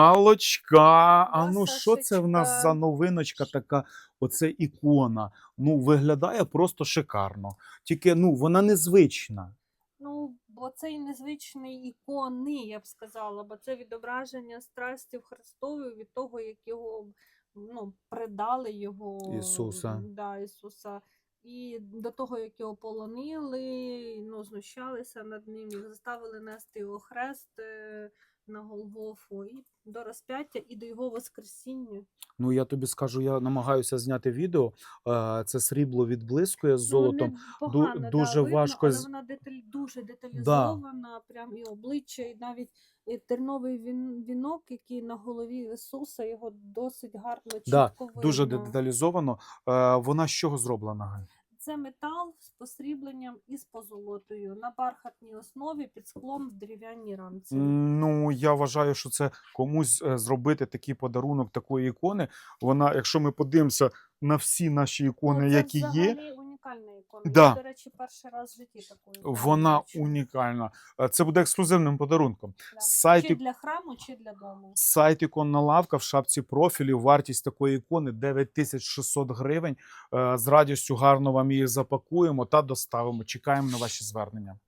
Алочка, а ну що це в нас за новиночка така? Оце ікона. Ну, виглядає просто шикарно. Тільки ну, вона незвична. Ну, бо цей незвичний ікони, я б сказала, бо це відображення страстів Христової від того, як його ну, предали його Ісуса. Да, Ісуса. І до того, як його полонили, ну, знущалися над ним, і заставили нести його хрест е, на Голгофу, і до розп'яття, і до його Воскресіння. Ну, я тобі скажу, я намагаюся зняти відео. Е, Це срібло відблискує з Ну, золотом. непогано, да, дуже видно, важко але вона деталь, дуже деталізована, прям і обличчя, і навіть і терновий він, вінок, який на голові Ісуса, його досить гарно чітко Да, видно. Дуже деталізовано. Е, Вона з чого зроблена? Це метал з посрібленням і з позолотою на бархатній основі під склом в дерев'яній рамці. Ну, я вважаю, що це комусь е, зробити такий подарунок такої ікони. Вона, якщо ми подивимося на всі наші ікони, Ну, які є, взагалі унікальна ікона. Да. До речі, перший раз в житті такої вона речі. унікальна. Е, Це буде ексклюзивним подарунком. Да. Сайт, Чи для храму, чи для дому. сайт іконна лавка в шапці профілів. Вартість такої ікони 9600 гривень. Е, З радістю гарно вам її запакуємо та доставимо. Чекаємо на ваші звернення.